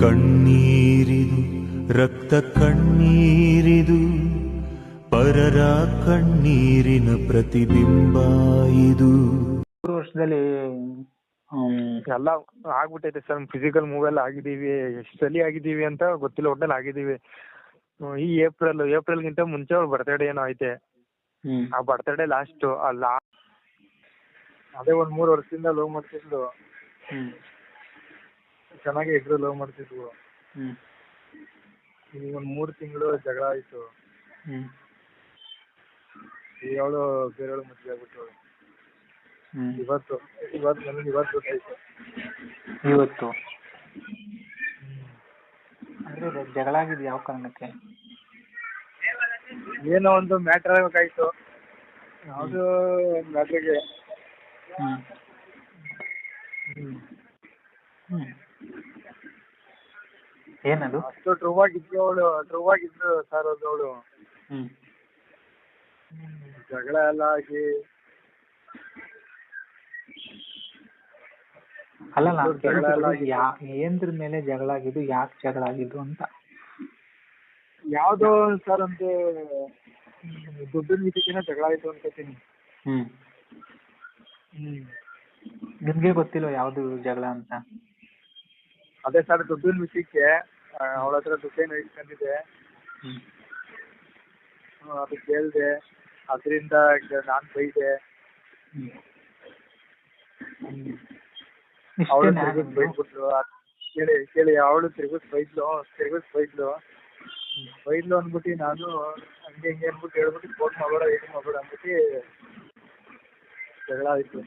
ಕಣ್ಣೀರಿದು ರಕ್ತ ಕಣ್ಣೀರಿದು ಪರರ ಕಣ್ಣೀರಿನ ಪ್ರತಿಬಿಂಬ ಇದು. ಮೂರು ವರ್ಷದಲ್ಲಿ ಎಲ್ಲ ಆಗ್ಬಿಟ್ಟೈತೆ ಸರ್. ಫಿಸಿಕಲ್ ಮೂವ್ ಎಲ್ಲ ಆಗಿದ್ದೀವಿ. ಎಷ್ಟು ಸಲ ಆಗಿದ್ದೀವಿ ಅಂತ ಗೊತ್ತಿಲ್ಲ. ಒಟ್ಟಲ್ಲಿ ಆಗಿದ್ದೀವಿ. ಈ ಏಪ್ರಿಲ್ ಏಪ್ರಿಲ್ ಗಿಂತ ಮುಂಚೆ ಅವ್ರ ಬರ್ತಡೇ ಏನೋ ಐತೆ. ಆ ಬರ್ತಡೇ ಲಾಸ್ಟ್ ಅಲ್ಲ ಅದೇ ಒಂದ್ ಮೂರು ವರ್ಷದಿಂದ ಲೋ ಮಾಡ್ತಿದ್ಲು ಹ್ಮ್, ಚೆನ್ನಾಗಿ ಇಬ್ರು ಲವ್ ಮಾಡ್ತಿದ್ವು ಹ್ಮ್, ಈಗ ಒಂದ್ ಮೂರ್ ತಿಂಗಳು ಜಗಳ ಆಯ್ತು. ಈಗ ಅವಳು ಬೇರೆಯವಳು ಮದ್ವೆ ಆಗ್ಬಿಟ್ಟು ಹ್ಮ್. ಇವತ್ತು ಇವತ್ತು ನನಗೆ ಇವತ್ತು ಗೊತ್ತಾಯ್ತು. ಇವತ್ತು. ಅಂದ್ರೆ ಜಗಳ ಆಗಿದೆ ಯಾವ ಕಾರಣಕ್ಕೆ? ಏನೋ ಒಂದು ಮ್ಯಾಟರ್ ಆಗಬೇಕಾಯ್ತು. ಯಾವುದು ಮ್ಯಾಟ್ರಿಗೆ ಹ್ಮ್. ಹ್ಮ್. ಹ್ಮ್. ಏನದು? ಅಷ್ಟು ಟ್ರೂ ಆಗಿದ್ದು ಅವಳು ಟ್ರೂ ಆಗಿದ್ದು ಸರ್ ಅದು ಅವಳು ಹ್ಮ್. ಜಗಳ ಎಲ್ಲ ಆಗಿ. ಅಲ್ಲ ನಾನು ಯಾ ಏನ್ದ್ರ ಮೇಲೆ ಜಗಳ ಆಗಿದ್ದು ಯಾಕೆ ಜಗಳ ಆಗಿದ್ದು ಅಂತ. ಯಾವ್ದೋ ಸರ್ ಅಂತ ದುಡ್ಡಿನ ವಿಷಯಕ್ಕೆನ ಜಗಳ ಆಯ್ತು ಅನ್ಕೋತೀನಿ ಹ್ಮ್. ಹ್ಮ್. ನಿಮ್ಗೆ ಗೊತ್ತಿಲ್ಲ ಯಾವ್ದು ಜಗಳ ಅಂತ? ಅದೇ ಸರ್ ದುಡ್ಡಿನ ವಿಷಯಕ್ಕೆ ಅವಳ ಹತ್ರ ದುಡ್ಡೇನು ಹ್ಮ್, ಅದು ಕೇಳಿದೆ ಅದರಿಂದ ನಾನು ಬೈದೆ. ಅವಳು ತಿರುಗಿಸ್ ಬೈದ್ಬಿಟ್ಲು ಕೇಳಿ ಕೇಳಿ ಅವಳು ತಿರುಗಿಸ್ ಬೈದ್ಲು ತಿರುಗಿಸ್ ಬೈದ್ಲು. ಬೈದ್ಲು ಅಂದ್ಬಿಟ್ಟು ನಾನು ಹಂಗೆ ಹಿಂಗೆ ಅಂದ್ಬಿಟ್ಟು ಹೇಳ್ಬಿಟ್ಟು ಫೋನ್ ಮಾಡಬೇಡ ಏನು ಮಾಡಬೇಡ ಅಂದ್ಬಿಟ್ಟು ಜಗಳ ಆಯ್ತು.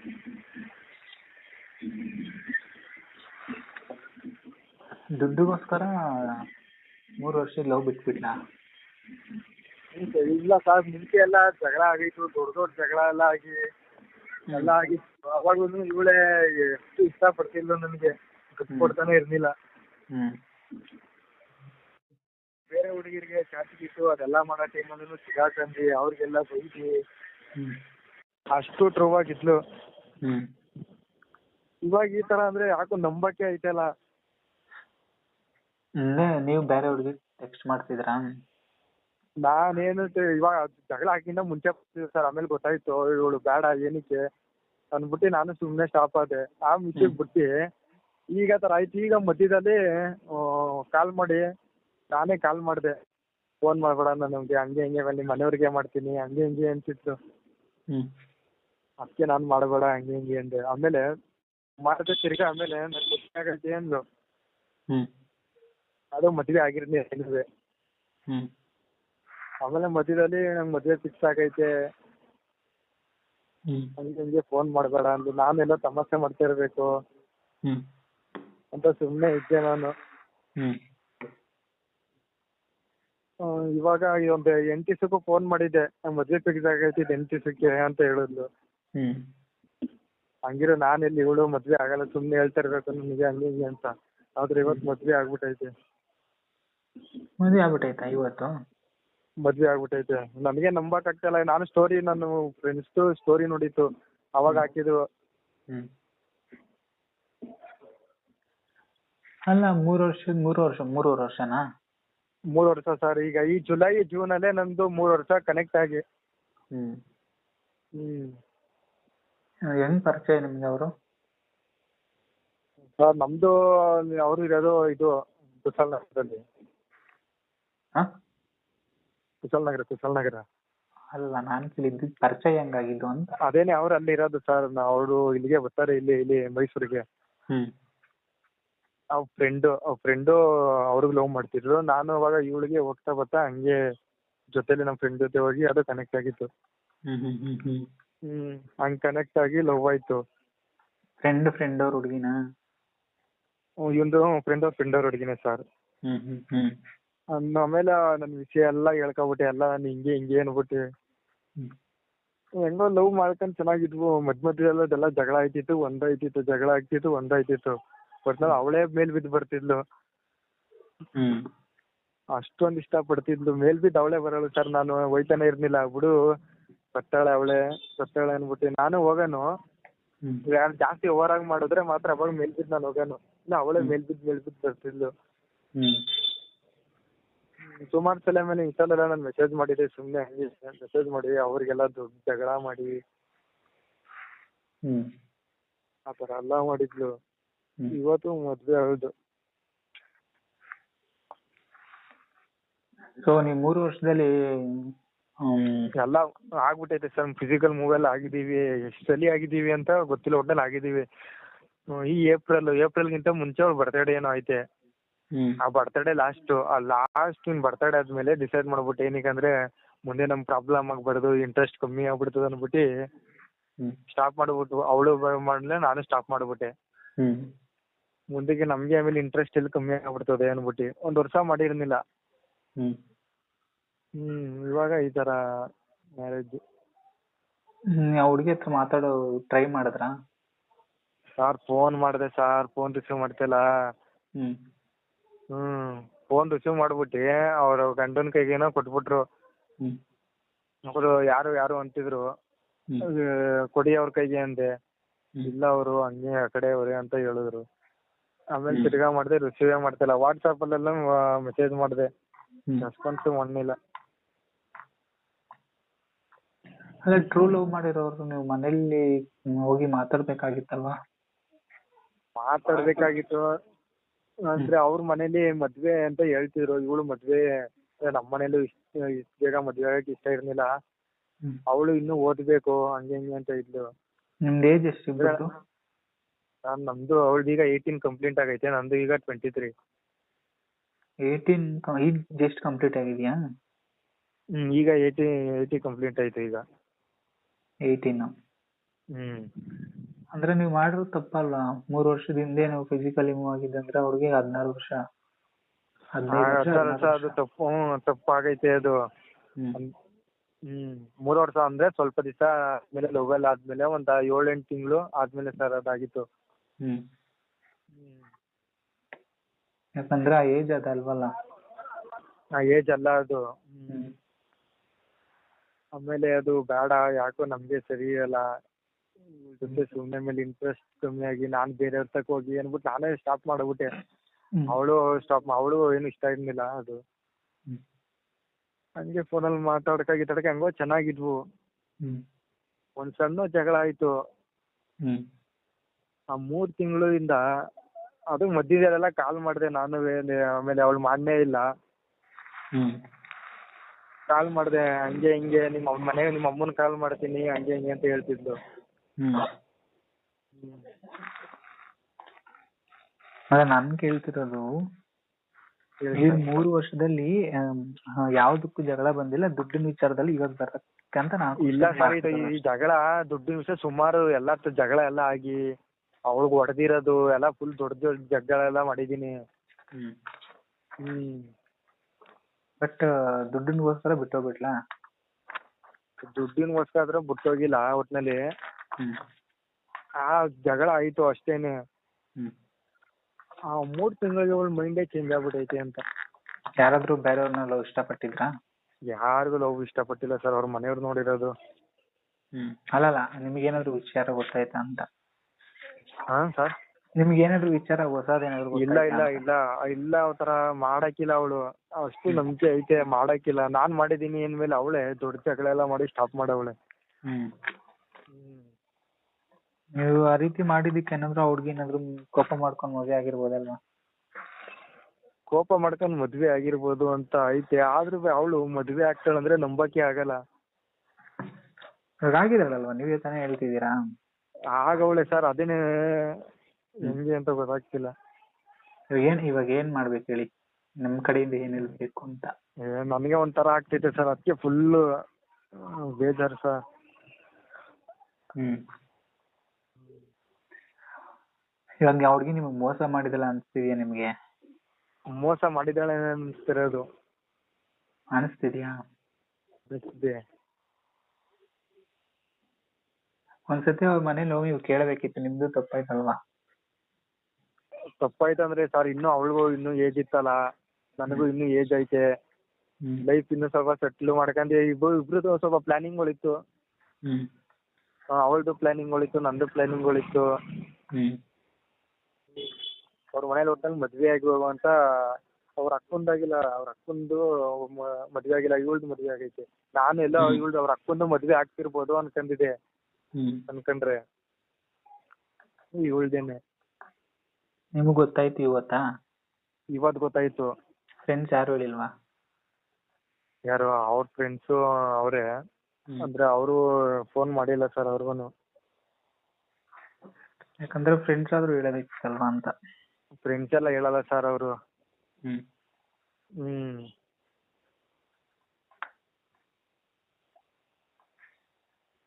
ದುಡ್ಡುಗೋಸ್ಕರ ಮೂರು ವರ್ಷ ಲವ್ ಬಿಟ್ಬಿಟ್ನಾ? ಇಲ್ಲ ಇಲ್ಲ ಸರ್ ಮುಂಚೆ ಎಲ್ಲ ಜಗಳ ಆಗಿತ್ತು ದೊಡ್ಡ ದೊಡ್ಡ ಜಗಳ ಎಲ್ಲ ಆಗಿ ಎಲ್ಲ ಆಗಿ. ಅವಾಗೂ ಇವಳೇ ಎಷ್ಟು ಇಷ್ಟಪಡ್ತಿದ್ಲು ನನಗೆ. ಕೊಡ್ತಾನೆ ಇರ್ಲಿಲ್ಲ. ಹ್ಮ್. ಬೇರೆ ಹುಡುಗಿರಿಗೆ ಚಾಟಿ ಗಿಟ್ಟು ಅದೆಲ್ಲ ಮಾಡೋ ಟೈಮಲ್ಲೂ ಸಿಗಾಕಂಡು ಅವ್ರಿಗೆಲ್ಲ ಬೈದಿ. ಹ್ಮ್. ಅಷ್ಟು ಟ್ರೂ ಆಗಿದ್ಲು. ಹ್ಮ್. ಇವಾಗ ಈ ತರ ಅಂದ್ರೆ ಯಾಕೋ ನಂಬಕ್ಕೆ ಐತಲ್ಲ. ಅಂದ್ರೆ ನೀವು ಬೇರೆ ಹುಡುಗಿ ಟೆಕ್ಸ್ಟ್ ಮಾಡ್ತಿದ್ರಾ? ನಾನೇನು ಇವಾಗ ಜಗಳ ಆಗಿಂದ ಮುಂಚೆ ಸರ್ ಆಮೇಲೆ ಗೊತ್ತಾಯ್ತು ಇವಳು ಬೇಡ ಏನಕ್ಕೆ ಅಂದ್ಬಿಟ್ಟು ನಾನು ಸುಮ್ಮನೆ ಸ್ಟಾಪ್ ಆದೆ. ಆ ಮಿಸ್ಟೇಕ್ ಬಿಟ್ಟು ಈಗ ತರ ಆಯ್ತು. ಈಗ ಮಧ್ಯದಲ್ಲಿ ಕಾಲ್ ಮಾಡಿ ನಾನೇ ಕಾಲ್ ಮಾಡಿದೆ. ಫೋನ್ ಮಾಡ್ಬೇಡ ನನಗೆ ಹಂಗೆ ಹಿಂಗೆ ನಿಮ್ಮ ಮನೆಯವ್ರಿಗೆ ಮಾಡ್ತೀನಿ ಹಂಗೆ ಹಿಂಗೆ ಅಂತಿತ್ತು ಅದಕ್ಕೆ ನಾನು ಮಾಡಬೇಡ ಹಂಗೆ ಹಿಂಗೆ ಅಂದೆ. ಆಮೇಲೆ ಮಾಡಿದೆ ತಿರ್ಗಾ ಆಮೇಲೆ ನಂಗೆ ಗೊತ್ತಾಗತ್ತೆ ಅಂದ್ರು ಅದು ಮದುವೆ ಆಗಿರ್ಲಿಲ್ಲ ಹ್ಮ್. ಆಮೇಲೆ ಮಧ್ಯದಲ್ಲಿ ನಂಗೆ ಮದ್ವೆ ಫಿಕ್ಸ್ ಆಗೈತೆ. ಹ್ಮ್. ಫೋನ್ ಮಾಡಬೇಡ ಅಂದು. ನಾನೆಲ್ಲ ತಮಾಷೆ ಮಾಡ್ತಾ ಇರ್ಬೇಕು. ಹ್ಮ್. ಅಂತ ಸುಮ್ಮನೆ ಇದ್ದೆ ನಾನು. ಹ್ಮ್. ಆ, ಇವಾಗ ಈ ಒಂದು ಎಂಟು ದಿವಸಕ್ಕೂ ಫೋನ್ ಮಾಡಿದ್ದೆ. ನಂಗ್ ಮದ್ವೆ ಫಿಕ್ಸ್ ಆಗೈತೆ ಎಂಟು ದಿವಸಕ್ಕೆ ಅಂತ ಹೇಳಿದ್ಲು. ಹ್ಮ್. ಹಂಗಿರೋ ಎಲ್ಲಿ ಇವಳು ಮದ್ವೆ ಆಗಲ್ಲ ಸುಮ್ಮನೆ ಹೇಳ್ತಾ ಇರ್ಬೇಕು ನನಗೆ ಹಂಗೆ ಹಿಂಗೆ ಅಂತ. ಆದ್ರೆ ಇವತ್ತು ಮದ್ವೆ ಆಗ್ಬಿಟ್ಟೈತೆ ಮದುವೆ ಆಗ್ಬಿಟ್ಟೈತಾ ಇವತ್ತು? ಮದ್ವೆ ಆಗ್ಬಿಟ್ಟೈತೆ. ನನಗೆ ನಂಬಕ್ ಆಗ್ತಾ ನಾನು ಸ್ಟೋರಿ ನಾನು ಫ್ರೆಂಡ್ಸ್ ಸ್ಟೋರಿ ನೋಡಿತ್ತು ಅವಾಗ ಹಾಕಿದ್ರು. ಹ್ಮ್. ಅಲ್ಲ ಮೂರು ವರ್ಷ ಮೂರು ವರ್ಷ ಮೂರುವರೆ ವರ್ಷನಾ? ಮೂರು ವರ್ಷ ಸರ್. ಈಗ ಈ ಜುಲೈ ಜೂನ್ ಅಲ್ಲೇ ನಂದು ಮೂರು ವರ್ಷ ಕನೆಕ್ಟ್ ಆಗಿ. ಹ್ಮ್. ಹ್ಮ್. ಹೆಂಗ್ ಪರಿಚಯ ನಿಮ್ಗೆ ಅವರು? ಸರ್ ನಮ್ದು ಅವರು ಇರೋದು ಇದು ಕುಶಲ್ ನಗರದಲ್ಲಿ ಹಾ? ಕುಶಲ್ ನಗರ ಕುಶಲ್ ನಗರ ಅಲ್ಲ ನಾನು ಕೇಳಿದ್ದು ಪರಿಚಯ ಹೆಂಗಾಗಿದ್ದು ಅಂತ. ಅದೇನೆ ಅವ್ರು ಅಲ್ಲಿ ಇರೋದು ಸರ್ ಅವರು ಇಲ್ಲಿಗೆ ಬರ್ತಾರೆ ಇಲ್ಲಿ ಇಲ್ಲಿ ಮೈಸೂರಿಗೆ. ಹ್ಮ್. ಅವ್ರ ಫ್ರೆಂಡು ಅವ್ರ ಫ್ರೆಂಡು ಅವ್ರಿಗೆ ಲವ್ ಮಾಡ್ತಿದ್ರು. ನಾನು ಅವಾಗ ಇವಳಿಗೆ ಹೋಗ್ತಾ ಬರ್ತಾ ಹಂಗೆ ಜೊತೆಲಿ ನಮ್ಮ ಫ್ರೆಂಡ್ ಜೊತೆ ಹೋಗಿ ಅದು ಕನೆಕ್ಟ್ ಆಗಿತ್ತು. ಹ್ಮ್ ಹ್ಮ್ ಹ್ಮ್ ಹ್ಮ್. ಹ್ಮ್ ಹಂಗ್ ಕನೆಕ್ಟ್ ಆಗಿ ಲವ್ ಆಯ್ತು. ಫ್ರೆಂಡ್ ಫ್ರೆಂಡ್ ಅವ್ರ ಹುಡುಗಿನ? ಇವಂದು ಫ್ರೆಂಡ್ ಅವ್ರ ಫ್ರೆಂಡ್ ಅವ್ರ ಹುಡುಗಿನೇ ಸರ್. ಹ್ಮ್ ಹ್ಮ್ ಹ್ಮ್. ಆಮೇಲೆ ನನ್ ವಿಷಯ ಎಲ್ಲ ಹೇಳ್ಕೊಬಿಟ್ಟೆ ಎಲ್ಲ ನಾನು ಹಿಂಗೆ ಹಿಂಗೆ ಅನ್ಬಿಟ್ಟು. ಹೆಂಗೋ ಲವ್ ಮಾಡ್ಕೊಂಡ್ ಚೆನ್ನಾಗಿದ್ವು ಮಧ್ಯ ಮಧ್ಯದಲ್ಲಿ ಅದೆಲ್ಲ ಜಗಳ ಆಯ್ತಿತ್ತು ಒಂದಾಯ್ತಿತ್ತು ಜಗಳ ಆಗ್ತಿತ್ತು ಒಂದಾಯ್ತಿತ್ತು ಒಟ್ನಲ್ಲಿ ಅವಳೇ ಮೇಲ್ ಬಿದ್ದು ಬರ್ತಿದ್ಲು. ಅಷ್ಟೊಂದ್ ಇಷ್ಟ ಪಡ್ತಿದ್ಲು ಮೇಲ್ ಬಿದ್ದು ಅವಳೇ ಬರೋಳು ಸರ್ ನಾನು ಹೋಯ್ತಾನೆ ಇರ್ಲಿಲ್ಲ. ಬಿಡು ಬರ್ತಾಳೆ ಅವಳೆ ಬರ್ತಾಳೆ ಅನ್ಬಿಟ್ಟು. ನಾನು ಹೋಗನು. ಜಾಸ್ತಿ ಓವರ್ ಆಗಿ ಮಾಡಿದ್ರೆ ಮಾತ್ರ ಅವಾಗ ಮೇಲ್ ಬಿದ್ದು ನಾನು ಹೋಗನು. ಇಲ್ಲ ಅವಳೇ ಮೇಲ್ ಬಿದ್ದು ಮೇಲ್ ಬಿದ್ದು ಬರ್ತಿದ್ಲು. ಸುಮಾರು ಸಲ ಆಮೇಲೆ ಇನ್ಸ್ಟಾಲೆಲ್ಲ ನಾನು ಮೆಸೇಜ್ ಮಾಡಿದ್ದೆ ಸುಮ್ಮನೆ ಹಂಗೆ ಮೆಸೇಜ್ ಮಾಡಿ ಅವ್ರಿಗೆಲ್ಲ ದೊಡ್ಡ ಜಗಳ ಮಾಡಿ. ಹ್ಮ್. ಆ ಥರ ಎಲ್ಲ ಮಾಡಿದ್ಲು. ಹ್ಮ್. ಇವತ್ತು ಮದ್ವೆ ಹೌದು ಸೊ ನೀವು ಮೂರು ವರ್ಷದಲ್ಲಿ ಹ್ಮ್, ಎಲ್ಲ ಆಗ್ಬಿಟ್ಟೈತೆ ಸರ್ ಫಿಸಿಕಲ್ ಮೂವ್ ಎಲ್ಲ ಆಗಿದೀವಿ ಎಷ್ಟು ಸಲ ಆಗಿದೀವಿ ಅಂತ ಗೊತ್ತಿಲ್ಲ ಒಟ್ನಲ್ಲಿ ಆಗಿದೀವಿ ಹ್ಮ್, ಈ ಏಪ್ರಿಲ್ ಏಪ್ರಿಲ್ಗಿಂತ ಮುಂಚೆ ಅವ್ರ ಬರ್ತಡೇ ಏನೋ ಐತೆ. ಆ ಬರ್ತಡೇ ಲಾಸ್ಟ್ ಆ ಲಾಸ್ಟ್ ಇನ್ ಬರ್ತಡೇ ಆದ್ಮೇಲೆ ಡಿಸೈಡ್ ಮಾಡ್ಬಿಟ್ಟು ಏನಕ್ಕಂದ್ರೆ ಮುಂದೆ ನಮ್ ಪ್ರಾಬ್ಲಮ್ ಆಗ್ಬಾರ್ದು ಇಂಟ್ರೆಸ್ಟ್ ಕಮ್ಮಿ ಆಗ್ಬಿಡ್ತದ ಅನ್ಬಿಟ್ಟು ಸ್ಟಾಪ್ ಮಾಡ್ಬಿಟ್ಟು ಅವಳು ಮಾಡ್ಲೆ ನಾನು ಸ್ಟಾಪ್ ಮಾಡ್ಬಿಟ್ಟೆ. ಮುಂದಕ್ಕೆ ನಮ್ಗೆ ಆಮೇಲೆ ಇಂಟ್ರೆಸ್ಟ್ ಎಲ್ಲಿ ಕಮ್ಮಿ ಆಗ್ಬಿಡ್ತದೆ ಅನ್ಬಿಟ್ಟು ಒಂದ್ ವರ್ಷ ಮಾಡಿರ್ಲಿಲ್ಲ. ಹ್ಮ್. ಇವಾಗ ಈ ತರ ಮ್ಯಾರೇಜ್ ಹುಡುಗಿ ಹತ್ರ ಮಾತಾಡೋ ಟ್ರೈ ಮಾಡಿದ್ರಾ? ಸಾರ್ ಫೋನ್ ಮಾಡಿದೆ ಸಾರ್ ಫೋನ್ ರಿಸೀವ್ ಮಾಡ್ತಿಲ್ಲ. ಹ್ಮ್ ಫೋನ್ ರಿಸೀವ್ ಮಾಡ್ಬಿಟ್ಟಿ ಅವ್ರ ಗಂಡನ ಕೈಗೇನೋ ಕೊಟ್ಬಿಟ್ರು. ಹ್ಮ್. ಅವರು ಯಾರು ಯಾರು ಅಂತಿದ್ರು. ಹ್ಮ್. ಅಹ್, ಕೊಡಿ ಅವ್ರ ಕೈಗೆ ಅಂದೆ. ಹ್ಮ್. ಇಲ್ಲ ಅವರು ಹಂಗೆ ಆ ಕಡೆ ಅವ್ರೆ ಅಂತ ಹೇಳಿದ್ರು. ಆಮೇಲೆ ಹ್ಮ್. ತಿರ್ಗಾ ಮಾಡಿದೆ ರಿಸೀವೇ ಮಾಡ್ತಿಲ್ಲ ವಾಟ್ಸಾಪ್ ಅಲ್ಲೆಲ್ಲ ಮೆಸೇಜ್ ಮಾಡಿದೆ. ಹ್ಮ್. ರೆಸ್ಪಾನ್ಸ್ ಮಾಡ್ಲಿಲ್ಲ. ಅಲ್ಲ ಟ್ರೂ ಲವ್ ಮಾಡಿರೋರು ನೀವು ಮನೇಲಿ ಹೋಗಿ ಮಾತಾಡ್ಬೇಕಾಗಿತ್ತಲ್ವಾ? ಮಾತಾಡ್ಬೇಕಾಗಿತ್ತು. ಅಂದ್ರೆ ಅವ್ರ ಮನೇಲಿ ಮದ್ವೆ ಅಂತ ಹೇಳ್ತಿದ್ರು ಇವಳು ಮದ್ವೆ ನಮ್ಮ ಮನೇಲೂ ಇಷ್ಟ ಇಷ್ಟ್ ಬೇಗ ಮದ್ವೆ ಆಗಕ್ ಇಷ್ಟ ಇರ್ಲಿಲ್ಲ. ಅವಳು ಇನ್ನು ಓದ್ಬೇಕು ಹಂಗೆ ಹಿಂಗೆ ಅಂತ ಇದ್ಲು. ನಿಮ್ದು ಏಜ್ ಎಷ್ಟು ನಾನ್ ನಮ್ದು ಅವಳ್ದು ಈಗ ಏಯ್ಟೀನ್ ಕಂಪ್ಲೀಟ್ ಆಗೈತೆ ನಂದು ಈಗ ಟ್ವೆಂಟಿ ತ್ರೀ ಏಯ್ಟೀನ್ ಈಗ ಜಸ್ಟ್ ಕಂಪ್ಲೀಟ್ ಆಗಿದೆಯಾ? ಹ್ಮ್ ಈಗ ಏಯ್ಟಿ ಏಯ್ಟಿ ಕಂಪ್ಲೀಟ್ ಆಯ್ತು ಈಗ. ಏಯ್ಟೀನ್ ಹ್ಮ್. ಅಂದ್ರೆ ನೀವು ಮಾಡಿರೋದು ತಪ್ಪಲ್ಲ. ಮೂರು ವರ್ಷದ ಹಿಂದೆ ನೀವು ಫಿಸಿಕಲಿ ಮೂವ್ ಆಗಿದ್ದೆ ಅಂದ್ರೆ ಅವ್ರಿಗೆ ಹದಿನಾರು ವರ್ಷ ಅದು ತಪ್ಪು ಹ್ಮ್ ತಪ್ಪಾಗೈತೆ ಅದು. ಹ್ಮ್. ಹ್ಮ್ ಮೂರು ವರ್ಷ ಅಂದ್ರೆ ಸ್ವಲ್ಪ ದಿವಸ ಆದ್ಮೇಲೆ ಎಲ್ಲ ಆದ್ಮೇಲೆ ಒಂದ್ ಏಳೆಂಟು ತಿಂಗಳು ಆದ್ಮೇಲೆ ಸರ್ ಅದಾಗಿತ್ತು. ಹ್ಮ್. ಯಾಕಂದ್ರೆ ಆ ಏಜ್ ಅದಲ್ವಲ್ಲ ಆ ಏಜ್ ಅಲ್ಲ ಅದು. ಹ್ಮ್. ಹ್ಮ್. ಆಮೇಲೆ ಅದು ಬೇಡ ಯಾಕೋ ನಮ್ಗೆ ಸರಿ ಅಲ್ಲ. ಇವ್ಳ್ ಜೊತೆ ಸುಮ್ನೆ ಮೇಲೆ ಇಂಟ್ರೆಸ್ಟ್ ಕಮ್ಮಿ ಆಗಿ ನಾನ್ ಬೇರೆಯವ್ರ ತಕ ಹೋಗಿ ಅನ್ಬಿಟ್ಟು ನಾನೇ ಸ್ಟಾಪ್ ಮಾಡ್ಬಿಟ್ಟೆ. ಹ್ಮ್. ಅವಳು ಸ್ಟಾಪ್ ಅವಳು ಏನು ಇಷ್ಟ ಇರ್ಲಿಲ್ಲ ಅದು. ಹ್ಮ್. ಹಂಗೆ ಫೋನಲ್ಲಿ ಮಾತಾಡ್ಕ ಗಿತಾಡ್ಕ ಹಂಗೋ ಚೆನ್ನಾಗಿದ್ವು. ಹ್ಮ್. ಒಂದ್ ಸಣ್ಣ ಜಗಳ ಆಯ್ತು. ಹ್ಮ್. ಆ ಮೂರ್ ತಿಂಗಳಿಂದ ಅದು ಮಧ್ಯದಲ್ಲೆಲ್ಲ ಕಾಲ್ ಮಾಡಿದೆ ನಾನು ಆಮೇಲೆ ಅವಳು ಮಾಡನೇ ಇಲ್ಲ. ಹ್ಮ್. ಕಾಲ್ ಮಾಡಿದೆ ಹಂಗೆ ಹಿಂಗೆ ನಿಮ್ಮ ಮನೆ ನಿಮ್ಮ ಅಮ್ಮನ ಕಾಲ್ ಮಾಡ್ತೀನಿ ಹಂಗೆ ಹಿಂಗೆ ಅಂತ ಹೇಳ್ತಿದ್ಲು. ಹ್ಮ್. ಅಲ್ಲ ನಾನ್ ಕೇಳ್ತಿರೋದು ಈ ಮೂರು ವರ್ಷದಲ್ಲಿ ಯಾವ್ದಕ್ಕೂ ಜಗಳ ಬಂದಿಲ್ಲ ದುಡ್ಡಿನ ವಿಚಾರದಲ್ಲಿ ಇವಾಗ ಬರತ್ತೆ ಅಂತ ನಾನು ಇಲ್ಲ ಸರ್ ಇದು ಈ ಜಗಳ ದುಡ್ಡಿನ ವಿಷಯ ಸುಮಾರು ಎಲ್ಲ ಜಗಳ ಎಲ್ಲ ಆಗಿ ಅವಳಿಗೆ ಹೊಡೆದಿರೋದು ಎಲ್ಲ ಫುಲ್ ದೊಡ್ಡ ದೊಡ್ಡ ಜಗಳ ಎಲ್ಲ ಮಾಡಿದೀನಿ. ಹ್ಮ್. ಬಟ್ ದುಡ್ಡಿನಗೋಸ್ಕರ ಬಿಟ್ಟೋಗ್ಬಿಟ್ಲಾ? ದುಡ್ಡಿನಗೋಸ್ಕರ ಬಿಟ್ಟೋಗಿಲ್ಲ ಒಟ್ನಲ್ಲಿ. ಆ ಜಗಳ ಆಯ್ತು ಅಷ್ಟೇನೆ. ಆ ಮೂರ್ ತಿಂಗಳಿಗೆ ಅವಳ ಮೈಂಡೇ ಚೇಂಜ್ ಆಗ್ಬಿಟ್ಟೈತೆ ಅಂತ. ಯಾರಾದ್ರೂ ಬೇರೆಯವ್ರನ್ನ ಲವ್ ಇಷ್ಟಪಟ್ಟಿದ್ರಾ? ಯಾರಿಗೂ ಲವ್ ಇಷ್ಟಪಟ್ಟಿಲ್ಲ ಸರ್ ಅವ್ರ ಮನೆಯವ್ರು ನೋಡಿರೋದು. ಹ್ಮ್. ಅಲ್ಲಲ್ಲ ನಿಮ್ಗೇನಾದ್ರು ವಿಚಾರ ಗೊತ್ತಾಯ್ತಾ ಅಂತ? ಹಾ ಸರ್ ನಿಮ್ಗ್ ಏನಾದ್ರು ವಿಚಾರ ಹೊಸದೇನಾದ್ರು ಇಲ್ಲ ಇಲ್ಲ ಇಲ್ಲ ಇಲ್ಲ ಆತರ ಮಾಡಕ್ಕಿಲ್ಲ ಅವಳು. ಅಷ್ಟು ನಂಬಿಕೆ ಐತೆ ಮಾಡಕ್ಕಿಲ್ಲ. ನಾನ್ ಮಾಡಿದೀನಿ ಅಂದ್ಮೇಲೆ ಅವಳೆ ದೊಡ್ಡ ಜಗಳ ಎಲ್ಲ ಮಾಡಿ ಸ್ಟಾಪ್ ಮಾಡವಳೆ. ಹ್ಮ್. ನೀವು ಆ ರೀತಿ ಮಾಡಿದಕ್ಕೆ ಏನಾದ್ರು ಆ ಹುಡ್ಗಿ ಏನಾದ್ರು ಕೋಪ ಮಾಡ್ಕೊಂಡ್ ಮದುವೆ ಆಗಿರ್ಬೋದಲ್ವಾ? ಕೋಪ ಮಾಡ್ಕೊಂಡ್ ಮದ್ವೆ ಆಗಿರ್ಬೋದು ಅಂತ ಐತೆ ಆದ್ರೂ ಅವಳು ಮದ್ವೆ ಆಗ್ತಾಳೆ ಅಂದ್ರೆ ನಂಬಕ್ಕೆ ಆಗಲ್ಲ. ಇವಾಗ ಅಲ್ವಾ ನೀವೇ ತಾನೇ ಹೇಳ್ತಿದ್ದೀರಾ? ಆಗವಳೆ ಸರ್ ಅದೇನೆ ಹೆಂಗೆ ಅಂತ ಗೊತ್ತಾಗ್ತಿಲ್ಲ. ಇವಾಗ ಏನ್ ಇವಾಗ ಏನ್ ಮಾಡ್ಬೇಕು ಹೇಳಿ? ನಮ್ ಕಡೆಯಿಂದ ಏನ್ ಹೇಳ್ಬೇಕು ಅಂತ? ಏ, ನನ್ಗೆ ಒಂಥರ ಆಗ್ತೈತೆ ಸರ್ ಅದಕ್ಕೆ ಫುಲ್ ಬೇಜಾರು ಸರ್ ಹ್ಮ್. ಇವಾಗ ಆ ಹುಡುಗಿ ನಿಮ್ಗೆ ಮೋಸ ಮಾಡಿದಲ್ಲ ಅನ್ಸ್ತಿದ್ಯಾ ನಿಮ್ಗೆ? ಮೋಸ ಮಾಡಿದಾಳೆ ಅನ್ಸ್ತಿರೋದು. ಅನಿಸ್ತಿದ್ಯಾ? ಅನ್ಸ್ತಿದೆ. ಒಂದ್ಸತಿ ಅವ್ರ ಮನೇಲಿ ಹೋಗಿ ನೀವು ಕೇಳಬೇಕಿತ್ತು ನಿಮ್ದು ತಪ್ಪಾಯ್ತಲ್ವಾ? ತಪ್ಪಾಯ್ತಂದ್ರೆ ಸರ್ ಇನ್ನೂ ಅವಳಿಗೂ ಇನ್ನೂ ಏಜ್ ಇತ್ತಲ್ಲ ನನಗೂ ಇನ್ನೂ ಏಜ್ ಐತೆ. ಲೈಫ್ ಇನ್ನೂ ಸ್ವಲ್ಪ ಸೆಟ್ಲ್ ಮಾಡ್ಕೊಂಡು ಇಬ್ರು ಇಬ್ರದ್ದು ಸ್ವಲ್ಪ ಪ್ಲಾನಿಂಗ್ಗಳಿತ್ತು ಹ್ಮ್. ಅವಳದು ಪ್ಲಾನಿಂಗ್ಗಳಿತ್ತು ನಂದು ಪ್ಲಾನಿಂಗ್ಗಳಿತ್ತು ಅವ್ರ ಮನೇಲಿ ಒಟ್ನಲ್ಲಿ ಮದ್ವೆ ಆಗಿ ಹೋಗು ಅಂತ ಅವ್ರ ಅಕ್ಕಂದಾಗಿಲ್ಲ ಅವ್ರ ಅಕ್ಕಂದು ಮದ್ವೆ ಆಗಿಲ್ಲ ಇವಳ್ದು ಮದ್ವೆ ಆಗೈತೆ. ನಾನು ಎಲ್ಲ. ಇವಳ್ದು ಅವ್ರ ಅಕ್ಕಂದು ಮದ್ವೆ ಆಗ್ತಿರ್ಬೋದು ಅನ್ಕೊಂಡಿದ್ದೆ ಹ್ಮ್. ಅನ್ಕೊಂಡ್ರೆ. ಇವಳ್ದೇನೆ. ನಿಮಗ್ ಗೊತ್ತಾಯ್ತು ಇವತ್ತ? ಇವತ್ ಗೊತ್ತಾಯ್ತು. ಫ್ರೆಂಡ್ಸ್ ಯಾರು ಹೇಳಿಲ್ವಾ? ಯಾರು? ಅವ್ರ ಫ್ರೆಂಡ್ಸು ಅವರೇ. ಅಂದ್ರೆ ಅವರು ಫೋನ್ ಮಾಡಿಲ್ಲ ಸರ್ ಅವ್ರಿಗೂನು. ಯಾಕಂದ್ರೆ ಫ್ರೆಂಡ್ಸ್ ಆದ್ರೂ ಹೇಳೋದಿತ್ತಲ್ವಾ ಅಂತ. ಫ್ರೆಂಡ್ಸ್ ಎಲ್ಲ ಹೇಳಲ್ಲ ಸರ್ ಅವರು. ಹ್ಮ್. ಹ್ಮ್.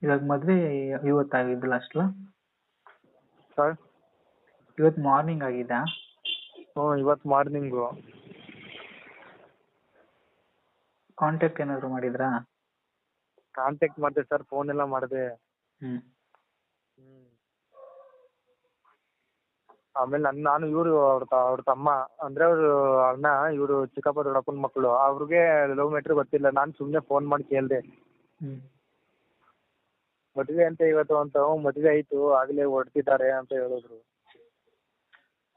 ಇವಾಗ ಮದ್ವೆ ಇವತ್ತು ಆಗಿದ್ದು ಲಾಸ್ಟ್ ಸರ್ ಇವತ್ ಮಾರ್ನಿಂಗ್ ಆಗಿದೆ. ಓ ಇವತ್ತು ಮಾರ್ನಿಂಗು ಕಾಂಟ್ಯಾಕ್ಟ್ ಏನಾದ್ರು ಮಾಡಿದ್ರಾ? ಕಾಂಟ್ಯಾಕ್ಟ್ ಮಾಡಿದೆ ಸರ್ ಫೋನ್ ಎಲ್ಲ ಮಾಡಿದೆ. ಹ್ಮ್. ಆಮೇಲೆ ನನ್ ನಾನು ಇವರು ಅವ್ರ ತ- ಅವ್ರ ತಮ್ಮ ಅಂದ್ರೆ ಅವ್ರು ಅಣ್ಣ ಇವರು ಚಿಕ್ಕಪ್ಪ ದೊಡ್ಡಪ್ಪನ ಮಕ್ಕಳು ಅವ್ರಿಗೆ ಲವ್ ಮ್ಯಾಟ್ರ್ ಗೊತ್ತಿಲ್ಲ. ನಾನು ಸುಮ್ಮನೆ ಫೋನ್ ಮಾಡಿ ಕೇಳಿದೆ. ಹ್ಞೂ ಮದುವೆ ಅಂತ ಇವತ್ತು ಅಂತ ಹ್ಞೂ ಮದುವೆ ಆಯ್ತು ಆಗ್ಲೇ ಹೊರಡ್ತಿದ್ದಾರೆ ಅಂತ ಹೇಳಿದ್ರು.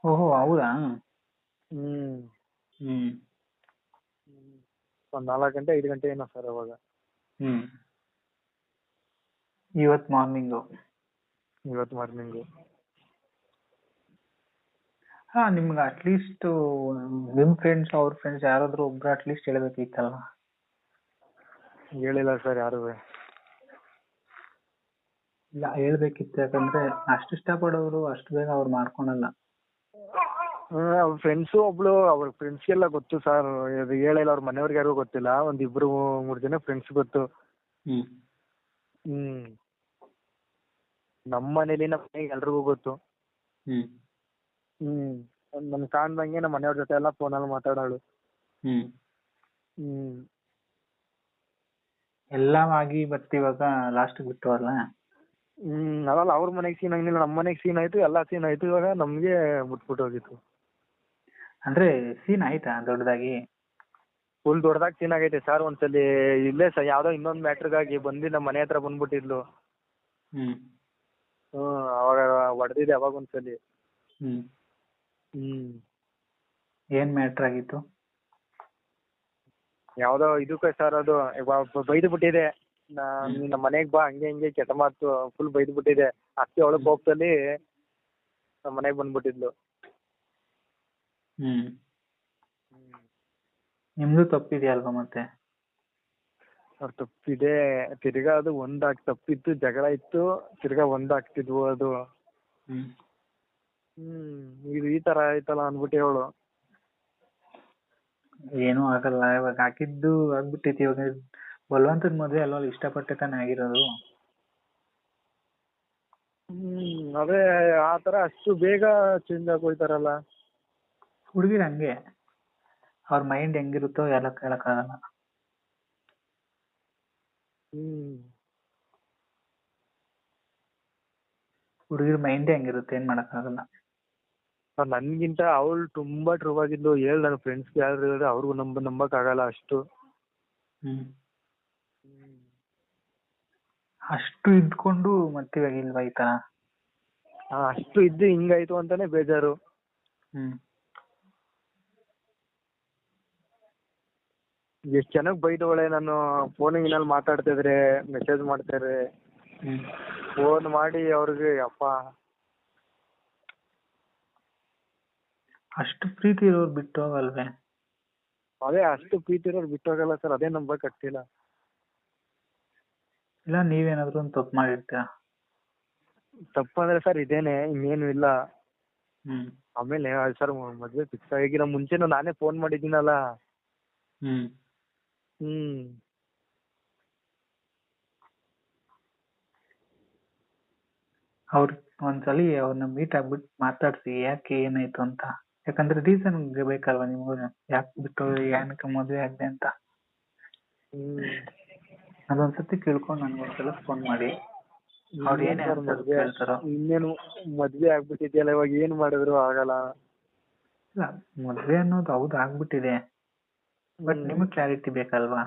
ಓಹೋ ಹೌದಾ? ಹ್ಮ್. ಹ್ಮ್. ಒಂದ್ ನಾಲ್ಕು ಗಂಟೆ ಐದು ಗಂಟೆ ಏನೋ ಸರ್ ಅವಾಗ. ಹ್ಮ್. ಇವತ್ ಮಾರ್ನಿಂಗು ಇವತ್ತು ಮಾರ್ನಿಂಗು ಹಾ ನಿಮ್ಗೆ ಅಟ್ಲೀಸ್ಟ್ ನಿಮ್ ಫ್ರೆಂಡ್ಸ್ ಅವ್ರ ಫ್ರೆಂಡ್ಸ್ ಯಾರಾದ್ರೂ ಒಬ್ರು ಅಟ್ಲೀಸ್ಟ್ ಹೇಳ್ಬೇಕಿತ್ತಲ್ಲ ಹೇಳಿಲ್ಲ ಸರ್ ಯಾರು. ಇಲ್ಲ ಹೇಳ್ಬೇಕಿತ್ತು. ಯಾಕಂದ್ರೆ ಅಷ್ಟು ಇಷ್ಟಪಡೋರು ಅಷ್ಟು ಬೇಗ ಅವ್ರು ಮಾಡ್ಕೊಳಲ್ಲ. ಅವ್ರ ಫ್ರೆಂಡ್ಸು ಒಬ್ಳು ಅವ್ರ ಫ್ರೆಂಡ್ಸ್ಗೆಲ್ಲ ಗೊತ್ತು ಸರ್ ಅದು ಹೇಳಿಲ್ಲ ಅವ್ರ ಮನೆಯವ್ರಿಗೆ ಯಾರಿಗೂ ಗೊತ್ತಿಲ್ಲ. ಒಂದ್ ಇಬ್ರು ಮೂರು ಜನ ಫ್ರೆಂಡ್ಸ್ ಗೊತ್ತು. ಹ್ಮ್. ಹ್ಮ್. ನಮ್ಮ ಮನೇಲಿ ನಮ್ಮ ಮನೆಗೆ ಎಲ್ರಿಗೂ ಗೊತ್ತು. ಹ್ಮ್. ಹ್ಮ್. ನನ್ ಕಾಣ್ದಂಗೆ ನಮ್ಮ ಮನೆಯವ್ರ ಜೊತೆ ಎಲ್ಲ ಫೋನಲ್ಲಿ ಮಾತಾಡೋಳು. ಹ್ಮ್. ಹ್ಮ್. ಎಲ್ಲವಾಗಿ ಬಟ್ ಇವಾಗ ಲಾಸ್ಟ್ ಬಿಟ್ಟು ಅಲ್ಲ? ಹ್ಮ್ ಅದಲ್ಲ ಅವ್ರ ಮನೆಗ್ ಸೀನ್ ಆಗಿಲ್ಲ ನಮ್ಮ ಮನೆಗ್ ಸೀನ್ ಆಯ್ತು ಎಲ್ಲ ಸೀನ್ ಆಯ್ತು ಇವಾಗ ನಮ್ಗೆ ಮುಟ್ಬಿಟ್ಟು ಹೋಗಿತ್ತು. ಅಂದ್ರೆ ಸೀನ್ ಆಯ್ತಾ ದೊಡ್ಡದಾಗಿ? ಫುಲ್ ದೊಡ್ಡದಾಗಿ ಸೀನ್ ಆಗೈತೆ ಸರ್ ಒಂದ್ಸಲಿ ಇಲ್ಲೇ ಸರ್ ಯಾವ್ದೋ ಇನ್ನೊಂದ್ ಮ್ಯಾಟ್ರಿಗಾಗಿ ಬಂದು ನಮ್ಮ ಮನೆ ಹತ್ರ ಬಂದ್ಬಿಟ್ಟಿದ್ಲು. ಹ್ಮ್. ಹ್ಮ್ ಅವಾಗ ಹೊಡೆದಿದೆ ಅವಾಗ ಒಂದ್ಸಲಿ. ಹ್ಮ್. ಹ್ಮ್. ಏನ್ ಮ್ಯಾಟರ್ ಆಗಿತ್ತು? ಯಾವ್ದೋ ಇದಕ್ಕೆ ಸರ್ ಅದು ಬೈದು ಬಿಟ್ಟಿದೆ. ನಾ- ನೀನ್ ನಮ್ಮ ಮನೆಗ್ ಬಾ ಹಂಗೆ ಹಿಂಗೆ ಕೆಟ್ಟ ಮಾತು ಫುಲ್ ಬೈದು ಬಿಟ್ಟಿದೆ. ಅತ್ತೆ ಅವಳು ಕೋಪದಲ್ಲಿ ನಮ್ಮ ಮನೆಗ್ ಬಂದ್ಬಿಟ್ಟಿದ್ಲು. ಹ್ಮ್. ನಿಮ್ದು ತಪ್ಪಿದೆಯಲ್ವಾ ಮತ್ತೆ? ಅವ್ರ ತಪ್ಪಿದೆ. ತಿರ್ಗಾ ಅದು ಒಂದಾಗ್ ತಪ್ಪಿತ್ತು ಜಗಳ ಇತ್ತು ತಿರ್ಗಾ ಒಂದಾಗ್ತಿದ್ವು ಅದು. ಹ್ಮ್. ಹ್ಮ್ ಇದು ಈ ತರ ಆಯ್ತಲ್ಲ ಅಂದ್ಬಿಟ್ಟು ಹೇಳು. ಏನೂ ಆಗಲ್ಲ ಇವಾಗ ಹಾಕಿದ್ದು ಆಗ್ಬಿಟ್ಟೈತಿ ಇವಾಗ ಬಲವಂತದ ಮದ್ವೆ ಅಲ್ವಾ ಇಷ್ಟಪಟ್ಟೆ ತಾನೇ ಆಗಿರೋದು. ಹ್ಮ್ ಅದೇ ಆ ತರ ಅಷ್ಟು ಬೇಗ ಚೇಂಜ್ ಆಗೋಯ್ತಾರಲ್ಲ. ಹುಡುಗಿರ್ ಹಂಗೆ. ಅವ್ರ ಮೈಂಡ್ ಹೆಂಗಿರುತ್ತೋ ಎಲ್ಲ ಕೇಳಕ್ಕಾಗಲ್ಲ. ಹ್ಮ್. ಹುಡುಗಿರ್ ಮೈಂಡೇ ಹಂಗಿರುತ್ತೆ ಏನ್ ಮಾಡಕ್ಕಾಗಲ್ಲ. ನನ್ಗಿಂತ ಅವಳು ತುಂಬಾ ಟ್ರೂ ಆಗಿದ್ಲು ಹೇಳ್ ನನ್ನ ಫ್ರೆಂಡ್ಸ್ ಯಾರು ಹೇಳಿದ್ರೆ ಅವ್ರಿಗೂ ನಂಬ ನಂಬಕ್ ಆಗಲ್ಲ ಅಷ್ಟು. ಹ್ಮ್. ಅಷ್ಟು ಇದ್ಕೊಂಡು ಮತ್ತೆ ಇವಾಗ ಇಲ್ವಾ ಈ ತರ? ಆ, ಅಷ್ಟು ಇದ್ದು ಹಿಂಗಾಯ್ತು ಅಂತಾನೆ ಬೇಜಾರು. ಹ್ಮ್. ಎಷ್ಟ್ ಚೆನ್ನಾಗ್ ಬೈದವಳೆ ನಾನು ಫೋನಿನಲ್ಲಿ ಮಾತಾಡ್ತಿದ್ರೆ ಮೆಸೇಜ್ ಮಾಡ್ತಾರೆ ಹ್ಮ್. ಫೋನ್ ಮಾಡಿ ಅವ್ರಿಗೆ ಅಪ್ಪ ಅಷ್ಟು ಪ್ರೀತಿ ಇರೋರು ಬಿಟ್ಟು ಹೋಗಲ್ವೇ ಅದೇ ಅಷ್ಟು ಪ್ರೀತಿ ಇರೋರು ಬಿಟ್ಟೋಗಲ್ಲ ಸರ್ ಅದೇ ನಂಬಕ್ ಆಗ್ತಿಲ್ಲ. ಇಲ್ಲ ನೀವೇನಾದ್ರೂ ಒಂದು ತಪ್ಪು ಮಾಡಿರ್ತೀರಾ? ತಪ್ಪಂದ್ರೆ ಸರ್ ಇದೇನೆ ಇನ್ನೇನು ಇಲ್ಲ. ಹ್ಮ್. ಆಮೇಲೆ ಸರ್ ಮದ್ವೆ ಫಿಕ್ಸ್ ಆಗಿಲ್ಲ ಮುಂಚೆನೂ ನಾನೇ ಫೋನ್ ಮಾಡಿದ್ದೀನಲ್ಲ. ಹ್ಮ್. ಹ್ಮ್. ಅವ್ರ ಒಂದ್ಸಲಿ ಅವ್ರನ್ನ ಮೀಟ್ ಆಗ್ಬಿಟ್ಟು ಮಾತಾಡ್ಸಿ ಯಾಕೆ ಏನಾಯ್ತು ಅಂತ. ಯಾಕಂದ್ರೆ ರೀಸನ್ ಬೇಕಲ್ವಾ ನಿಮ್ಗು? ಯಾಕೆ ಬಿಟ್ಟು ಏನಕ್ಕೆ ಮದುವೆ ಆಗಿದೆ ಅಂತ? ಹ್ಮ್. ಅದೊಂದ್ಸತಿ ಕೇಳ್ಕೊಂಡು ನನ್ಗೊಂದ್ಸಲ ಫೋನ್ ಮಾಡಿ. ಅವ್ರು ಏನ್ ಮದ್ವೆ ಕೇಳ್ತಾರೋ? ಇನ್ನೇನು ಮದ್ವೆ ಆಗ್ಬಿಟ್ಟಿದ್ಯಲ್ಲ ಇವಾಗ ಏನ್ ಮಾಡಿದ್ರು ಆಗಲ್ಲ. ಇಲ್ಲ ಮದ್ವೆ ಅನ್ನೋದು ಹೌದು ಆಗ್ಬಿಟ್ಟಿದೆ. ಬಟ್ ನಿಮಗ್ ಕ್ಲಾರಿಟಿ ಬೇಕಲ್ವಾ?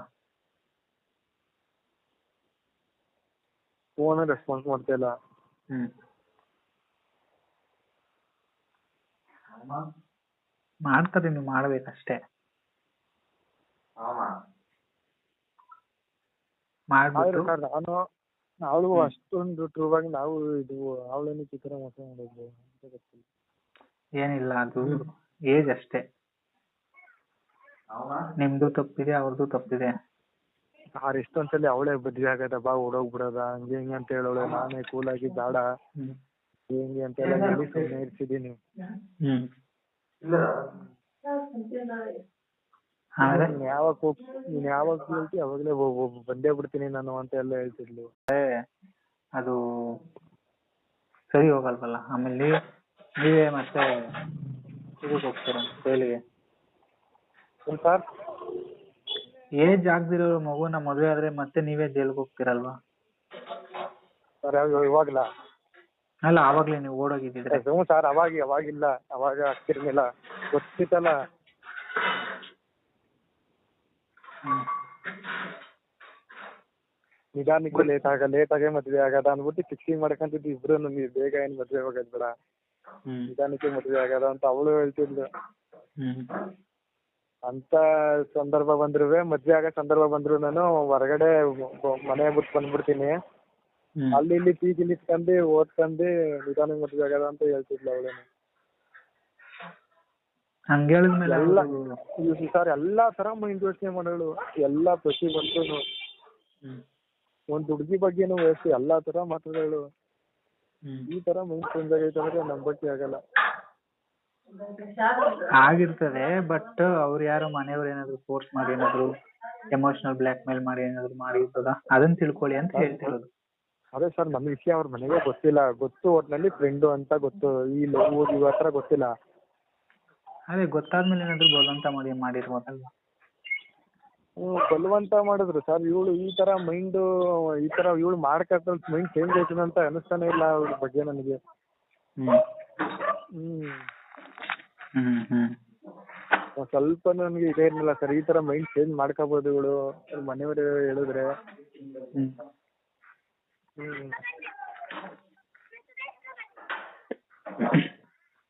ಫೋನ್ ರೆಸ್ಪಾನ್ಸ್ ಮಾಡ್ತಾ ಇಲ್ಲ. ಹ್ಮ್. ಮಾಡ್ತಾರೆ ನೀವು ಮಾಡ್ಬೇಕಷ್ಟೇ. ಮಾಡ್ಬಿಟ್ಟು. ನಾನು ಅವಳು ಅಷ್ಟೊಂದು ಟ್ರೂ ಆಗಿ ನಾವು ಇದು ಅವಳೇನಕ್ಕೆ ಚಿತ್ರ ತರ ಮೋಸ ಏನಿಲ್ಲ ಅದು ಏಜ್ ಅಷ್ಟೇ. ನಿಮ್ದು ತಪ್ಪಿದೆ ಅವ್ರದ್ದು ತಪ್ಪಿದೆ. ಆರ್ ಎಷ್ಟೊಂದ್ಸಲಿ ಅವಳೇ ಬದ್ವಿ ಆಗದ ಬಾ ಓಡೋಗ್ಬಿಡದ ಹಂಗೆ ಹಿಂಗೆ ಅಂತ ಹೇಳೋಳೆ ನಾನೇ ಕೂಲ್ ಆಗಿ ಬೇಡ ಅಂತ ಹಿಂಗೆ ಅಂತ ಹೇಳಿ ಸುಮ್ಮನೆ ಇರ್ಸಿದೀನಿ. ಆದ್ರೆ ನೀನ್ ಯಾವಾಗ ಹೋಗ್ ನೀನ್ ಯಾವಾಗ ಹೇಳ್ತಿ ಅವಾಗಲೇ ಬಂದೇ ಬಿಡ್ತೀನಿ ನಾನು ಅಂತ ಎಲ್ಲ ಹೇಳ್ತಿದ್ಲು. ಅದು ಸರಿ ಹೋಗಲ್ವಲ್ಲ? ಆಮೇಲೆ ನೀವ್ ನೀವೇ ಮತ್ತೆ ಇದಕ್ಕೆ ಹೋಗ್ತೀರ ಸರ್ ಏಜ್ ಆಗ್ದಿರೋ ಮಗುನ ಮದುವೆ ಆದ್ರೆ ಮತ್ತೆ ನೀವೇ ಜೈಲ್ಗೆ ಹೋಗ್ತೀರಲ್ವಾ? ಸರ್ ಯಾವ ಇವಾಗ್ಲ? ಅಲ್ಲ ಅವಾಗ್ಲೇ ನೀವು ಓಡೋಗಿದ್ದಿದ್ರೆ ಹ್ಞೂ ಸರ್ ಅವಾಗ ಅವಾಗಿಲ್ಲ ಅವಾಗ ಆಗ್ತಿರ್ಲಿಲ್ಲ. ಗೊತ್ತಿತ್ತಲ್ಲ. ಹ್ಮ್. ನಿಧಾನಕ್ಕೆ ಲೇಟ್ ಆಗ ಲೇಟ್ ಆಗೇ ಮದ್ವೆ ಆಗದ ಅಂದ್ಬಿಟ್ಟು ಫಿಕ್ಸಿಂಗ್ ಮಾಡ್ಕೊಂತಿದ್ವಿ. ಇಬ್ರು ಬೇಗ ಏನ್ ಮದ್ವೆ ಹೋಗೋದ್ ಬೇಡ. ಹ್ಮ್. ನಿಧಾನಕ್ಕೆ ಮದ್ವೆ ಆಗದ ಅಂತ ಅವಳು ಹೇಳ್ತಿದ್ಲು. ಹ್ಮ್. ಅಂತ ಸಂದರ್ಭ ಬಂದ್ರುವೆ. ಮದ್ವೆ ಆಗೋ ಸಂದರ್ಭ ಬಂದ್ರು ನಾನು ಹೊರಗಡೆ ಮನೆ ಬಿಟ್ಟು ಬಂದ್ಬಿಡ್ತೀನಿ. ಅಲ್ಲಿ ಇಲ್ಲಿ ಪಿ ಜಿ ಇಟ್ಕೊಂಡು ಓದ್ಕೊಂಡು ನಿಧಾನ ಮದ್ವೆ ಆಗದ ಅಂತ ಹೇಳ್ತಿದ್ಲು ಅವಳೇನು. ಹಂಗ ಹೇಳಿದ್ಮೇಲೆ ಎಲ್ಲ ಸರ್ ಎಲ್ಲಾ ತರ ಮೈಂಡ್ ಯೋಚನೆ ಮಾಡೋಳು ಎಲ್ಲಾ ಪ್ರತಿ ಒಂದು ಒಂದ್ ಹುಡ್ಗಿ ಬಗ್ಗೆನು ವಯಸ್ಸು ಎಲ್ಲಾ ತರ ಮಾತಾಡೋಳು ಈ ತರ ಮೈಂಡ್ ಚೇಂಜ್ ಆಗೈತೆ ಅಂದ್ರೆ ನಂಬಕ್ಕೆ ಆಗಲ್ಲ. ಆಗಿರ್ತದೆ ಬಟ್ ಅವ್ರು ಯಾರು ಮನೆಯವ್ರು ಏನಾದ್ರು ಫೋರ್ಸ್ ಮಾಡಿ ಏನಾದ್ರು ಎಮೋಷನಲ್ ಬ್ಲಾಕ್ ಮೇಲ್ ಮಾಡಿ ಏನಾದ್ರು ಮಾಡಿರ್ತದ ಅದನ್ನ ತಿಳ್ಕೊಳ್ಳಿ ಅಂತ ಹೇಳ್ತಿರೋದು. ಅದೇ ಸರ್ ನಮ್ಮ ವಿಷಯ ಅವ್ರ ಮನೆಗೆ ಗೊತ್ತಿಲ್ಲ. ಗೊತ್ತು ಒಟ್ನಲ್ಲಿ ಫ್ರೆಂಡು ಅಂತ ಗೊತ್ತು. ಈ ಲವ್ ಇವ್ ಹತ್ರ ಗೊತ್ತಿಲ್ಲ. ಅದೇ ಗೊತ್ತಾದ್ಮೇಲೆ ಏನಾದ್ರು ಬಲವಂತ ಮಾಡಿ ಮಾಡಿರ್ಬೋದಲ್ವಾ? ಹ್ಮ್, ಬಲವಂತ ಮಾಡಿದ್ರು ಸರ್. ಇವಳು ಈ ತರ ಮೈಂಡ್ ಈ ತರ ಇವಳು ಮಾಡ್ಕಂತ ಮೈಂಡ್ ಚೇಂಜ್ ಆಯ್ತು ಅಂತ ಅನಿಸ್ತಾನೆ ಇಲ್ಲ ಅವ್ರ ಬಗ್ಗೆ ನನಗೆ. ಹ್ಮ್. ಹ್ಮ್. ಒಂದ್ ಸ್ವಲ್ಪ ನನಗೆ ಇದೇ ಇರ್ಲಿಲ್ಲ ಸರ್. ಈ ತರ ಮೈಂಡ್ ಚೇಂಜ್ ಮಾಡ್ಕೋಬಹುದು ಇವಳು. ಮನೆಯವರು ಹೇಳಿದ್ರೆ.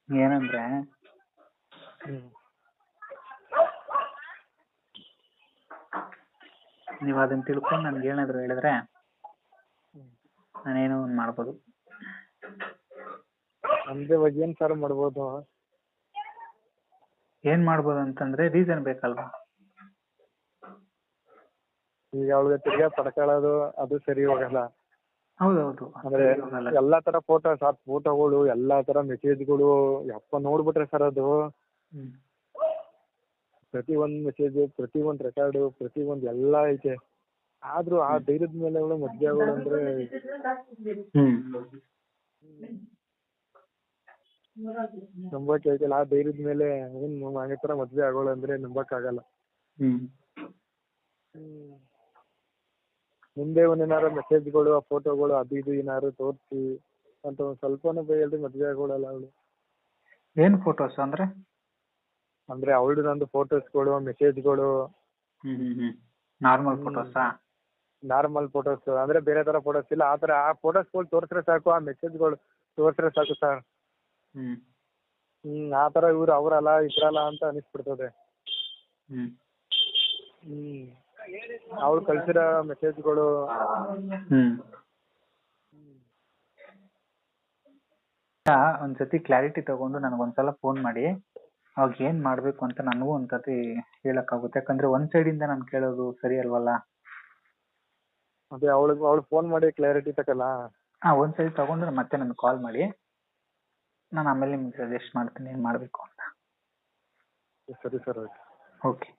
ಏನಂದ್ರೆ ನೀವ್ ಅದನ್ನ ತಿಳ್ಕೊಂಡು ನನ್ಗೆ ಏನಾದ್ರು ಹೇಳಿದ್ರೆ ನಾನೇನೋ ಒಂದ್ ಮಾಡ್ಬೋದು. ಅಂದ್ರೆ ಇವಾಗ ಏನ್ ಸರ್ ಮಾಡ್ಬೋದು? ಏನ್ ಮಾಡ್ಬೋದು ಅಂತಂದ್ರೆ ರೀಸನ್ ಬೇಕಲ್ವಾ? ಈಗ ಅವಳಿಗೆ ತಿರ್ಗಾ ಪಡ್ಕೊಳ್ಳೋದು ಅದು ಸರಿ ಹೋಗಲ್ಲ. ಹೌದೌದು. ಅಂದ್ರೆ ಎಲ್ಲಾ ತರ ಫೋಟೋಸ್ ಆ ಫೋಟೋಗಳು ಎಲ್ಲಾ ತರ ಮೆಸೇಜ್ಗಳು ಯಪ್ಪ ನೋಡ್ಬಿಟ್ರೆ ಸರ್ ಅದು. ಪ್ರತಿ ಒಂದ್ ಮೆಸೇಜ್ ಪ್ರತಿ ಒಂದ್ ರೆಕಾರ್ಡ್ ಪ್ರತಿ ಒಂದ್ ಎಲ್ಲಾ ಐತೆ. ಆದ್ರೂ ಆ ಧೈರ್ಯದ ಮೇಲೆ ಅವಳು ಮದ್ವೆ ಆಗೋಳು ಅಂದ್ರೆ ನಂಬಕ್ ಐತಿಲ್ಲ ಆ ಧೈರ್ಯದ ಮೇಲೆ ಏನ್ ತರ ಮದ್ವೆ ಆಗೋಳು ಅಂದ್ರೆ ನಂಬಕ್ ಆಗಲ್ಲ ಹ್ಮ್. ಮುಂದೆ ಒಂದೇನಾರು ಮೆಸೇಜ್ಗಳು ಆ ಫೋಟೋಗಳು ಅದು ಇದು ಏನಾದ್ರು ತೋರಿಸಿ ಅಂತ ಒಂದ್ ಸ್ವಲ್ಪನೂ ಬೈಯಲ್ದೆ ಮದ್ವೆ ಆಗೋಳಲ್ಲ ಅವಳು. ಏನ್ ಫೋಟೋಸ್ ಅಂದ್ರೆ? ಅಂದ್ರೆ ಅವಳು ನಂದು ಫೋಟೋಸ್ಗಳು ಮೆಸೇಜ್ಗಳು ನಾರ್ಮಲ್ ಫೋಟೋಸಾ ನಾರ್ಮಲ್ ಫೋಟೋಸ್ ಅಂದ್ರೆ ಬೇರೆ ತರ ಫೋಟೋಸ್ ಇಲ್ಲ. ಆ ತರ ಆ ಫೋಟೋಸ್ಗಳು ತೋರಿಸ್ರೆ ಸಾಕು ಆ ಮೆಸೇಜ್ಗಳು ತೋರಿಸ್ರೆ ಸಾಕು ಸರ್ ಹ್ಮ್. ಹ್ಮ್ ಆ ತರ ಇವ್ರು ಅವ್ರಲ್ಲ ಇದ್ರಲ್ಲ ಅಂತ ಅನಿಸ್ಬಿಡ್ತದೆ. ಹ್ಮ್. ಅವ್ಳು ಕಳ್ಸಿರೋ ಮೆಸೇಜ್ಗಳು ಹ್ಮ್. ಒಂದ್ಸತಿ ಕ್ಲಾರಿಟಿ ತಗೊಂಡು ನನಗೊಂದ್ಸಲ ಫೋನ್ ಮಾಡಿ. ಅವಾಗ ಏನ್ ಮಾಡ್ಬೇಕು ಅಂತ ನನಗೂ ಒಂದ್ಸತಿ ಹೇಳಕ್ಕಾಗುತ್ತೆ. ಯಾಕಂದ್ರೆ ಒಂದ್ ಸೈಡ್ ಇಂದ ನಾನು ಕೇಳೋದು ಸರಿ ಅಲ್ವಲ್ಲ? ಅದೇ ಅವಳಿಗೆ ಅವಳು ಫೋನ್ ಮಾಡಿ ಕ್ಲಾರಿಟಿ ತಕಲ್ಲ? ಹಾ ಒಂದ್ ಸರಿ ತಗೊಂಡು ಮತ್ತೆ ನನ್ಗೆ ಕಾಲ್ ಮಾಡಿ. ನಾನು ಆಮೇಲೆ ನಿಮ್ಗೆ ಸಜೆಸ್ಟ್ ಮಾಡ್ತೀನಿ ಏನ್ ಮಾಡ್ಬೇಕು ಅಂತ. ಸರಿ ಸರ್ ಓಕೆ